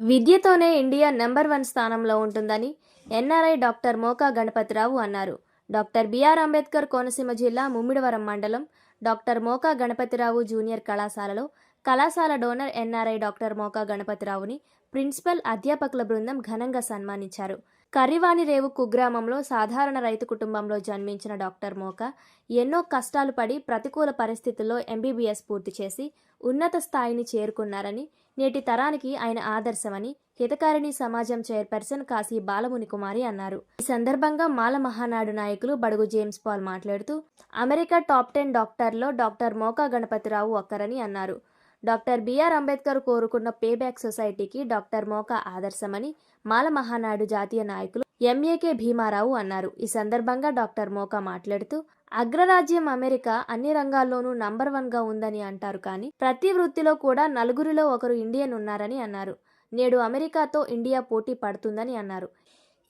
విద్యతోనే India number one స్థానంలో ఉంటుందని NRI doctor Moka Ganapathi Rao అన్నారు. డాక్టర్ బిఆర్ అంబేద్కర్ కోనసీమ జిల్లా ముమ్మిడివరం మండలం డాక్టర్ మోకా గణపతిరావు జూనియర్ కళాశాలలో కళాశాల డోనర్ ఎన్ఆర్ఐ డాక్టర్ మోకా గణపతిరావుని ప్రిన్సిపల్ అధ్యాపకుల బృందం ఘనంగా సన్మానించారు. కరివాణి రేవు కుగ్రామంలో సాధారణ రైతు కుటుంబంలో జన్మించిన డాక్టర్ మోకా ఎన్నో కష్టాలు పడి ప్రతికూల పరిస్థితుల్లో ఎంబీబీఎస్ పూర్తి చేసి ఉన్నత స్థాయిని చేరుకున్నారని నేటి తరానికి ఆయన ఆదర్శమని హితకారిణి సమాజం చైర్పర్సన్ కాశీ బాలముని కుమారి అన్నారు. ఈ సందర్భంగా మాల మహానాడు నాయకులు బడుగు జేమ్స్ పాల్ మాట్లాడుతూ అమెరికా టాప్ టెన్ డాక్టర్లో డాక్టర్ మోకా గణపతిరావు ఒక్కరని అన్నారు. డాక్టర్ బిఆర్ అంబేద్కర్ కోరుకున్న పేబ్యాక్ సొసైటీకి డాక్టర్ మోకా ఆదర్శమని మాల మహానాడు జాతీయ నాయకులు ఎంఏకే భీమారావు అన్నారు. ఈ సందర్భంగా డాక్టర్ మోకా మాట్లాడుతూ అగ్రరాజ్యం అమెరికా అన్ని రంగాల్లోనూ నంబర్ వన్గా ఉందని అంటారు కానీ ప్రతి వృత్తిలో కూడా నలుగురిలో ఒకరు ఇండియన్ ఉన్నారని అన్నారు. నేడు అమెరికాతో ఇండియా పోటీ పడుతుందని అన్నారు.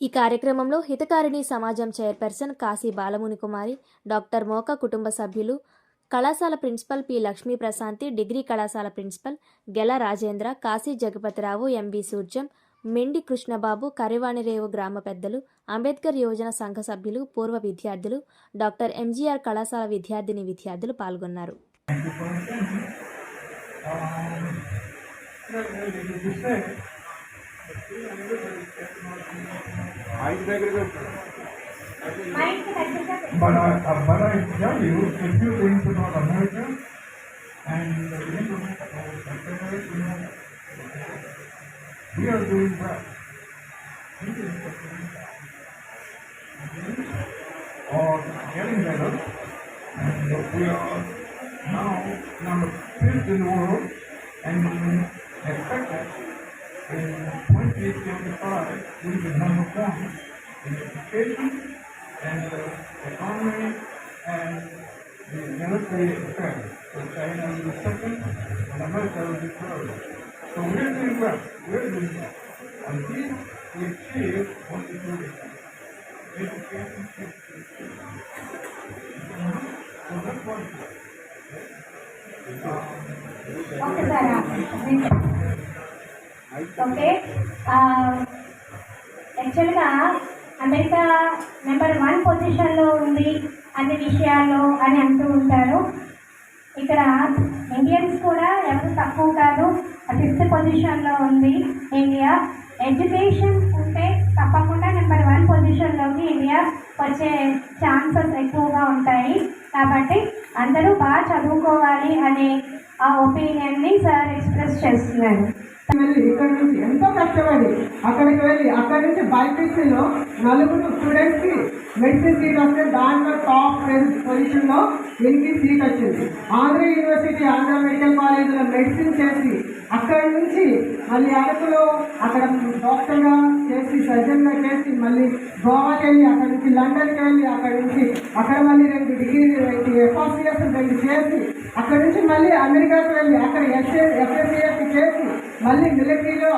ఈ కార్యక్రమంలో హితకారిణి సమాజం చైర్పర్సన్ కాశీ బాలముని కుమారి డాక్టర్ మోకా కుటుంబ సభ్యులు కళాశాల principal P Lakshmi Prashanti degree కళాశాల ప్రిన్సిపల్ గెల రాజేంద్ర కాశీ జగపతిరావు ఎంవి సూర్జం మెండి కృష్ణబాబు కరివాణిరేవు గ్రామ పెద్దలు అంబేద్కర్ యోజన సంఘ సభ్యులు పూర్వ విద్యార్థులు డాక్టర్ ఎంజీఆర్ కళాశాల విద్యార్థిని విద్యార్థులు పాల్గొన్నారు. But I, uh, but I tell you, if you're going North America and uh, you know, uh, you know, we are doing well. Doing well. Or getting better, and we are now number fifth in the world, and expect that in 2025 we will be number one in education and uh, the economy and the military affairs for China will be second and America will be third. So we're doing well. We're doing well. And this we achieve what we do with education system. So that's what it is. Okay, sir. Okay. Uh, actually, America number one పొజిషన్లో ఉంది అన్ని విషయాల్లో అని అంటూ ఉంటారు. ఇక్కడ Indians కూడా ఎవరు తక్కువ కాదు. ఫిఫ్త్ పొజిషన్లో ఉంది ఇండియా. ఎడ్యుకేషన్ ఉంటే తప్పకుండా నెంబర్ వన్ పొజిషన్లోకి ఇండియా వచ్చే ఛాన్సెస్ ఎక్కువగా ఉంటాయి. కాబట్టి అందరూ బాగా చదువుకోవాలి అనే ఆ ఒపీనియన్ని సార్ ఎక్స్ప్రెస్ చేస్తున్నాను వెళ్ళి ఇక్కడ నుంచి ఎంతో కష్టపడి అక్కడికి వెళ్ళి అక్కడ నుంచి బైపీసీలో నలుగురు స్టూడెంట్స్కి మెడిసిన్ సీట్ వస్తే దాంట్లో టాప్ పొజిషన్ పొజిషన్లో దీనికి సీట్ వచ్చింది. ఆంధ్ర యూనివర్సిటీ ఆంధ్ర మెడికల్ కాలేజీలో మెడిసిన్ చేసి అక్కడి నుంచి మళ్ళీ అరకులో అక్కడ డాక్టర్గా చేసి సర్జన్గా చేసి మళ్ళీ గోవాకి వెళ్ళి అక్కడి నుంచి లండన్కి వెళ్ళి అక్కడి నుంచి అక్కడ మళ్ళీ రెండు డిగ్రీలు రెండు ఎఫ్ఆర్సిఎస్ రెండు చేసి అక్కడి నుంచి మళ్ళీ అమెరికాకి వెళ్ళి అక్కడ ఎస్ఏ ఎఫ్ఎస్సిఎస్ చేసి మళ్ళీ మిలిటరీలో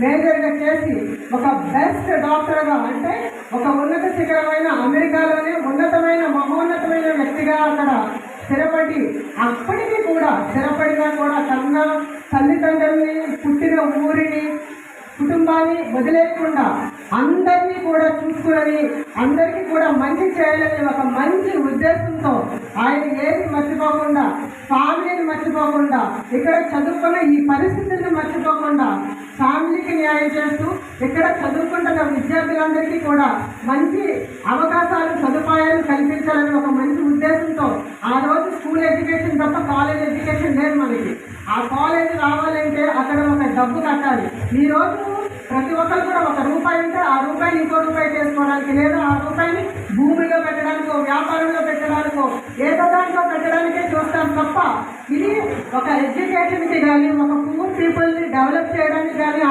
మేజర్గా చేసి ఒక బెస్ట్ డాక్టర్గా అంటే ఒక ఉన్నత శిఖరమైన అమెరికాలోనే ఉన్నతమైన మహోన్నతమైన వ్యక్తిగా అక్కడ స్థిరపడి అప్పటికీ కూడా స్థిరపడినా కూడా కన్న తల్లిదండ్రుల్ని పుట్టిన ఊరిని కుటుంబాన్ని వదిలేయకుండా అందరినీ కూడా చూసుకుని అందరికీ కూడా మంచి చేయాలని ఒక మంచి ఉద్దేశంతో ఆయన ఏది మర్చిపోకుండా ఫ్యామిలీని మర్చిపోకుండా ఇక్కడ చదువుకున్న ఈ పరిస్థితులను మర్చిపోకుండా ఫ్యామిలీకి న్యాయం చేస్తూ ఇక్కడ చదువుకుంటున్న విద్యార్థులందరికీ కూడా మంచి అవకాశాలు సదుపాయాలు కల్పించాలని ఒక మంచి ఉద్దేశంతో ఆ రోజు స్కూల్ ఎడ్యుకేషన్ తప్ప కాలేజ్ ఎడ్యుకేషన్ లేదు మనకి. ఆ కాలేజ్ రావాలంటే అక్కడ ఒక డబ్బు కట్టాలి. ఈ రోజు ప్రతి ఒక్కరు కూడా ఒక రూపాయి ఉంటే ఆ రూపాయిని ఇంకో రూపాయి చేసుకోవడానికి లేదా ఆ రూపాయిని భూమిలో పెట్టడానికో వ్యాపారంలో పెట్టడానికో ఏదో దాంట్లో పెట్టడానికే చూస్తాం తప్ప ఇది ఒక ఎడ్యుకేషన్కి కానీ ఒక పూర్ పీపుల్ని డెవలప్ చేయడానికి కానీ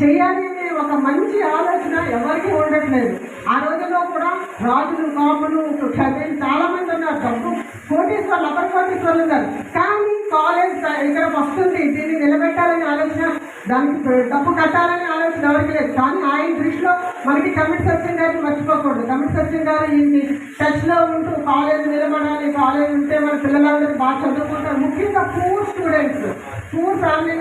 చేయాలి అనే ఒక మంచి ఆలోచన ఎవరికి ఉండట్లేదు. ఆ రోజుల్లో కూడా రాజులు కాపులు చదివి చాలామంది ఉన్నారు. డబ్బు కోటీశ్వర్లు అపర కోటీశ్వర్లు ఉన్నారు. కానీ కాలేజ్ ఇక్కడ వస్తుంది దీన్ని నిలబెట్టాలనే ఆలోచన దానికి డబ్బు కట్టాలనే ఆలోచన ఎవరికి లేదు. కానీ ఆయన దృష్టిలో మనకి కమిట్ సత్యం మర్చిపోకూడదు కమిట్ టచ్లో ఉంటూ కాలేజ్ నిలబడాలి కాలేజ్ ఉంటే మన పిల్లలందరూ బాగా చదువుకుంటారు. ముఖ్యంగా పూర్ స్టూడెంట్స్ పూర్ ఫ్యామిలీ